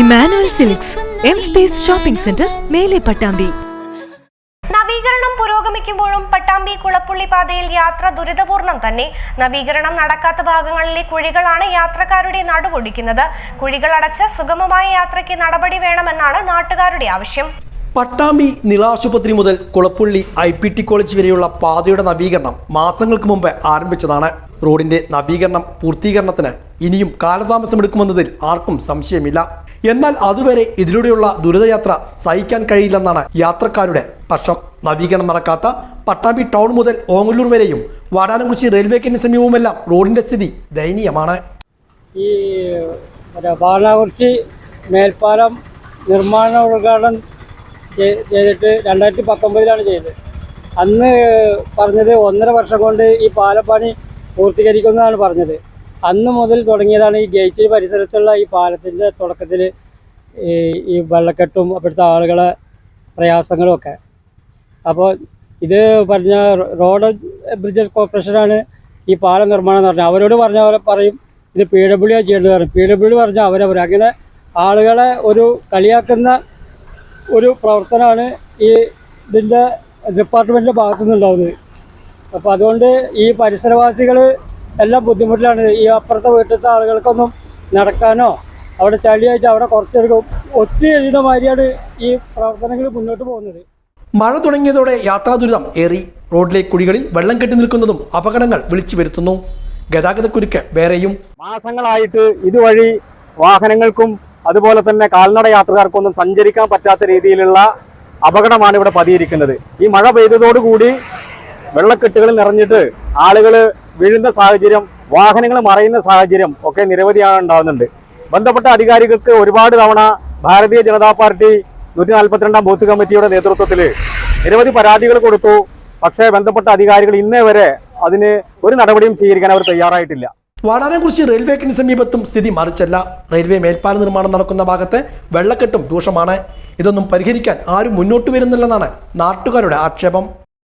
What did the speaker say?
Emmanuel silks M space shopping centre മേലെ പട്ടാമ്പി. നവീകരണം പുരോഗമിക്കുമ്പോഴും പട്ടാമ്പി കുളപ്പുള്ളി പാതയിൽ യാത്ര ദുരിതപൂർണം തന്നെ. നവീകരണം നടക്കാത്ത ഭാഗങ്ങളിലെ കുഴികളാണ് യാത്രക്കാരുടെ നടുവൊടിക്കുന്നത് കുഴികൾ അടച്ച് സുഗമമായ യാത്രയ്ക്ക് നടപടി വേണമെന്നാണ് നാട്ടുകാരുടെ ആവശ്യം. പട്ടാമ്പി നിളാശുപത്രി മുതൽ Kulappully I P T college വരെയുള്ള പാതയുടെ നവീകരണം മാസങ്ങൾക്ക് മുമ്പ് ആരംഭിച്ചതാണ്. റോഡിന്റെ നവീകരണം പൂർത്തീകരണത്തിന് ഇനിയും കാലതാമസമെടുക്കുമെന്നതിൽ ആർക്കും സംശയമില്ല. എന്നാൽ അതുവരെ ഇതിലൂടെയുള്ള ദുരിതയാത്ര സഹിക്കാൻ കഴിയില്ലെന്നാണ് യാത്രക്കാരുടെ പക്ഷം. നവീകരണം നടക്കാത്ത പട്ടാമ്പി ടൗൺ മുതൽ ഓങ്ങല്ലൂർ വരെയും വാടാനംകുറിച്ചി റെയിൽവേ കേന്ദ്ര സമീപവുമെല്ലാം റോഡിന്റെ സ്ഥിതി ദയനീയമാണ്. ഈ വാടാനകുറിച്ചി മേൽപ്പാലം നിർമ്മാണ ഉദ്ഘാടനം ചെയ്- ചെയ്തിട്ട് രണ്ടായിരത്തി പത്തൊമ്പതിലാണ് ചെയ്തത്. അന്ന് പറഞ്ഞത് ഒന്നര വർഷം കൊണ്ട് ഈ പാലപ്പണി പൂർത്തീകരിക്കുമെന്നാണ് പറഞ്ഞത്. അന്ന് മുതൽ തുടങ്ങിയതാണ് ഈ ഗേറ്റ് പരിസരത്തുള്ള ഈ പാലത്തിന്റെ തുടക്കത്തിൽ ഈ വെള്ളക്കെട്ടും അപ്പോഴത്തെ ആളുകളെ പ്രയാസങ്ങളും ഒക്കെ. അപ്പോൾ ഇത് പറഞ്ഞ റോഡ് ബ്രിഡ്ജസ് കോർപ്പറേഷനാണ് ഈ പാലം നിർമ്മാണം നടത്തുന്നത് അവരോട് പറഞ്ഞ പോലെ പറയും ഇത് പി ഡബ്ല്യു ചെയ്യേണ്ടത് പറയും. പി ഡബ്ല്യു പറഞ്ഞാൽ അവരവർ അങ്ങനെ ആളുകളെ ഒരു കളിയാക്കുന്ന ഒരു പ്രവർത്തനമാണ് ഈ ഇതിന്റെ ഡിപ്പാർട്ട്മെന്റിന്റെ ഭാഗത്തു നിന്നുണ്ടാവുന്നത് അപ്പോൾ അതുകൊണ്ട് ഈ പരിസരവാസികൾ എല്ലാം ബുദ്ധിമുട്ടിലാണ്. ഈ അപ്പുറത്തെ വീട്ടിലത്തെ ആളുകൾക്കൊന്നും നടക്കാനോ അവിടെ ചളിയായിട്ട് അവിടെ കുറച്ചൊരു ഒച്ച എഴുതുന്ന മാതിരിയാണ് ഈ പ്രവർത്തനങ്ങൾ മുന്നോട്ട് പോകുന്നത്. മഴ തുടങ്ങിയതോടെ യാത്രാ ദുരിതം ഏറി. റോഡിലെ കുഴികളിൽ വെള്ളം കെട്ടി നിൽക്കുന്നതും അപകടങ്ങൾ വിളിച്ചു വരുത്തുന്നു. ഗതാഗതക്കുരുക്ക് വേറെയും. മാസങ്ങളായിട്ട് ഇതുവഴി വാഹനങ്ങൾക്കും അതുപോലെ തന്നെ കാൽനട യാത്രക്കാർക്കൊന്നും സഞ്ചരിക്കാൻ പറ്റാത്ത രീതിയിലുള്ള അപകടമാണ് ഇവിടെ പതിയിരിക്കുന്നത്. ഈ മഴ പെയ്തതോടുകൂടി വെള്ളക്കെട്ടുകൾ നിറഞ്ഞിട്ട് ആളുകൾ വീഴുന്ന സാഹചര്യം വാഹനങ്ങൾ മറയുന്ന സാഹചര്യം ഒക്കെ നിരവധിയാണ് ഉണ്ടാകുന്നുണ്ട് ബന്ധപ്പെട്ട അധികാരികൾക്ക് ഒരുപാട് തവണ ഭാരതീയ ജനതാ പാർട്ടി നൂറ്റി നാൽപ്പത്തിരണ്ടാം ബൂത്ത് കമ്മിറ്റിയുടെ നേതൃത്വത്തിൽ നിരവധി പരാതികൾ കൊടുത്തു. പക്ഷേ ബന്ധപ്പെട്ട അധികാരികൾ ഇന്നേ വരെ അതിന് ഒരു നടപടിയും സ്വീകരിക്കാൻ അവർ തയ്യാറായിട്ടില്ല. വാടാനെക്കുറിച്ച് റെയിൽവേ കേന്ദ്ര സമീപത്തും സ്ഥിതി മറിച്ചല്ല. റെയിൽവേ മേൽപ്പാല നിർമ്മാണം നടക്കുന്ന ഭാഗത്തെ വെള്ളക്കെട്ടും ദൂഷമാണ് ഇതൊന്നും പരിഹരിക്കാൻ ആരും മുന്നോട്ട് വരുന്നില്ലെന്നാണ് നാട്ടുകാരുടെ ആക്ഷേപം.